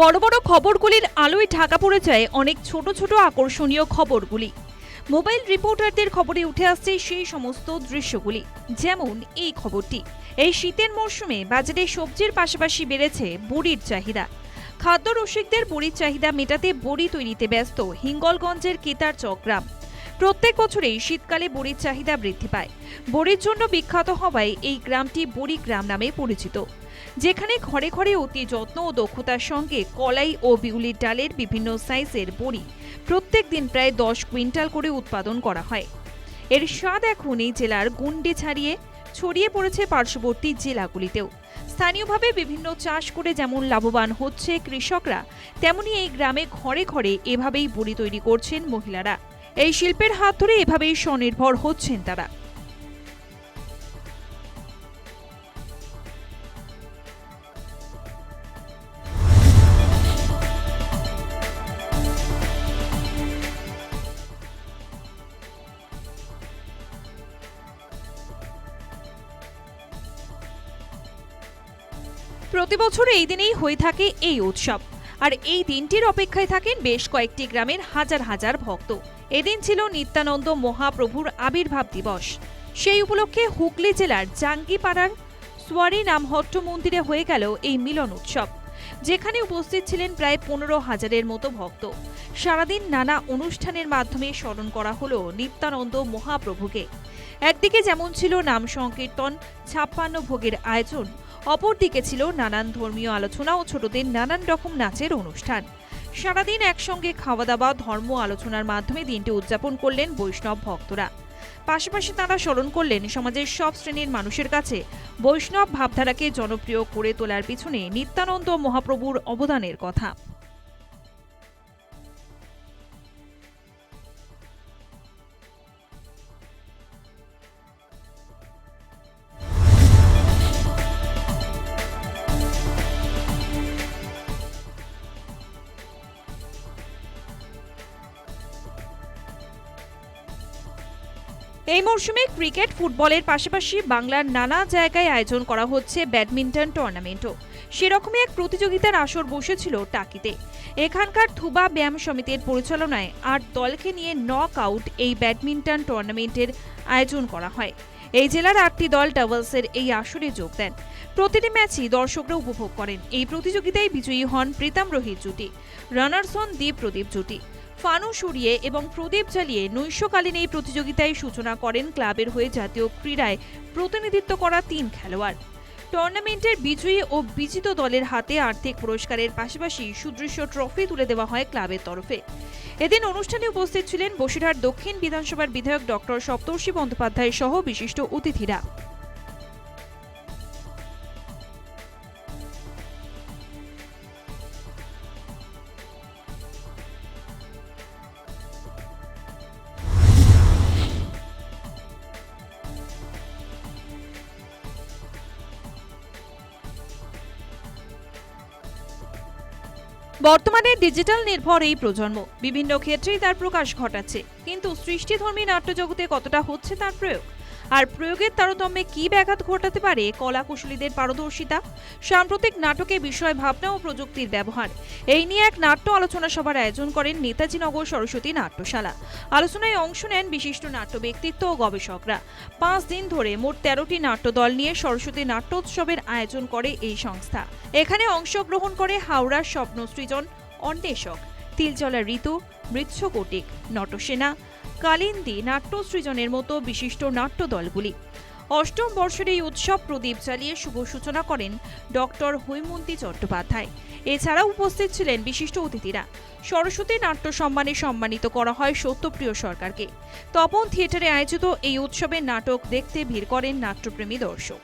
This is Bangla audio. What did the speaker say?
বড় বড় খবরগুলির আলোয় ঢাকা পড়ে যায় অনেক ছোট ছোট আকর্ষণীয় খবরগুলি। মোবাইল রিপোর্টারদের খবরে উঠে আসছে সেই সমস্ত দৃশ্যগুলি। যেমন এই খবরটি, এই শীতের মরশুমে বাজারে সবজির পাশাপাশি বেড়েছে বড়ির চাহিদা। খাদ্য রসিকদের বড়ির চাহিদা মেটাতে বড়ি তৈরিতে ব্যস্ত হিঙ্গলগঞ্জের কেতারচক গ্রাম। প্রত্যেক বছরেই শীতকালে বড়ির চাহিদা বৃদ্ধি পায়। বড়ির জন্য বিখ্যাত হওয়ায় এই গ্রামটি বড়ি গ্রাম নামে পরিচিত। যেখানে ঘরে ঘরে অতি যত্ন ও দক্ষতার সঙ্গে কলাই ও বিউলির ডালের বিভিন্ন সাইজের বড়ি প্রত্যেক দিন প্রায় দশ কুইন্টাল করে উৎপাদন করা হয়। এর স্বাদ এখন এই জেলার গুন্ডে ছাড়িয়ে ছড়িয়ে পড়েছে পার্শ্ববর্তী জেলাগুলিতেও। স্থানীয়ভাবে বিভিন্ন চাষ করে যেমন লাভবান হচ্ছে কৃষকরা, তেমনি এই গ্রামে ঘরে ঘরে এভাবেই বড়ি তৈরি করছেন মহিলারা। এই শিল্পের হাত ধরে এভাবেই স্বনির্ভর হচ্ছেন তারা। প্রতি বছর এই দিনেই হয়ে থাকে এই উৎসব। আর এই দিনটির অপেক্ষায় থাকেন বেশ কয়েকটি গ্রামের হাজার হাজার ভক্ত। এদিন ছিল নিত্যানন্দ মহাপ্রভুর আবির্ভাব দিবস। সেই উপলক্ষে হুগলি জেলার জাঙ্গিপাড়ার সোয়ারি নামহট্ট মন্দিরে হয়ে গেল এই মিলন উৎসব, যেখানে উপস্থিত ছিলেন প্রায় পনেরো হাজারের মতো ভক্ত। সারাদিন নানা অনুষ্ঠানের মাধ্যমে স্মরণ করা হলো নিত্যানন্দ মহাপ্রভুকে। একদিকে যেমন ছিল নাম সংকীর্তন, ছাপ্পান্ন ভোগের আয়োজন অপরদিকে ছিল নানান ধর্মীয় আলোচনা ও ছোটদের নানান রকম নাচের অনুষ্ঠান। সারাদিন একসঙ্গে খাওয়া দাওয়া ধর্ম আলোচনার মাধ্যমে দিনটি উদযাপন করলেন বৈষ্ণব ভক্তরা। পাশাপাশি তারা স্মরণ করলেন সমাজের সব শ্রেণির মানুষের কাছে বৈষ্ণব ভাবধারাকে জনপ্রিয় করে তোলার পিছনে নিত্যানন্দ মহাপ্রভুর অবদানের কথা। এই মরশুমে ক্রিকেট, ফুটবলের পাশাপাশি বাংলার নানা জায়গায় আয়োজন করা হচ্ছে ব্যাডমিন্টন টুর্নামেন্টও। সেরকমই এক প্রতিযোগিতার আসর বসেছিল টাকিতে। এখানকার থুবা ব্যায়াম সমিতির পরিচালনায় আট দলকে নিয়ে নক আউট এই ব্যাডমিন্টন টুর্নামেন্টের আয়োজন করা হয়। এই জেলার আটটি দল ডাবলসের এই আসরে যোগ দেন। প্রতিটি ম্যাচই দর্শকরা উপভোগ করেন। এই প্রতিযোগিতায় বিজয়ী হন প্রীতম রোহিত জুটি, রানার্স হন দীপ প্রদীপ জুটি। ফানুস উড়িয়ে এবং প্রদীপ জ্বালিয়ে নৈশকালীন এই প্রতিযোগিতায় সূচনা করেন ক্লাবের হয়ে জাতীয় ক্রীড়ায় প্রতিনিধিত্ব করা তিন খেলোয়াড়। টুর্নামেন্টের বিজয়ী ও বিজিত দলের হাতে আর্থিক পুরস্কারের পাশাপাশি সুদৃশ্য ট্রফি তুলে দেওয়া হয় ক্লাবের তরফে। এদিন অনুষ্ঠানে উপস্থিত ছিলেন বসিরহাট দক্ষিণ বিধানসভার বিধায়ক ডক্টর সপ্তর্ষি বন্দ্যোপাধ্যায় সহ বিশিষ্ট অতিথিরা। বর্তমানে ডিজিটাল নির্ভর এই প্রজন্ম। বিভিন্ন ক্ষেত্রেই তার প্রকাশ ঘটাচ্ছে। কিন্তু সৃষ্টিধর্মী নাট্যজগতে কতটা হচ্ছে তার প্রয়োগ? আর প্রয়োগের তারতম্যে কি ব্যাঘাত ঘটাতে পারে কলা কুশলীদের পারদর্শিতা? সাম্প্রতিক নাটকে বিষয় ভাবনা ও প্রযুক্তির ব্যবহার। এই নিয়ে এক নাট্য আলোচনা সভার আয়োজন করেন নেতাজিনগর সরস্বতী নাট্যশালা। আলোচনায় অংশ নেন বিশিষ্ট নাট্য ব্যক্তিত্ব ও গবেষকরা। পাঁচ দিন ধরে মোট তেরোটি নাট্যদল নিয়ে সরস্বতী নাট্যোৎসবের আয়োজন করে এই সংস্থা। এখানে অংশগ্রহণ করে হাওড়ার স্বপ্ন সৃজন অন্বেষক। তিলজলা ঋতু মৃচ্ছকটিক নটসেনা কালিন্দী নাট্য সৃজনের মতো বিশিষ্ট নাট্য দলগুলি অষ্টম বর্ষের এই উৎসব প্রদীপ জ্বালিয়ে শুভ সূচনা করেন ডক্টর হৈমন্তী চট্টোপাধ্যায়। এছাড়াও উপস্থিত ছিলেন বিশিষ্ট অতিথিরা। সরস্বতী নাট্য সম্মানে সম্মানিত করা হয় সত্যপ্রিয় সরকারকে। তপন থিয়েটারে আয়োজিত এই উৎসবের নাটক দেখতে ভিড় করেন নাট্যপ্রেমী দর্শক।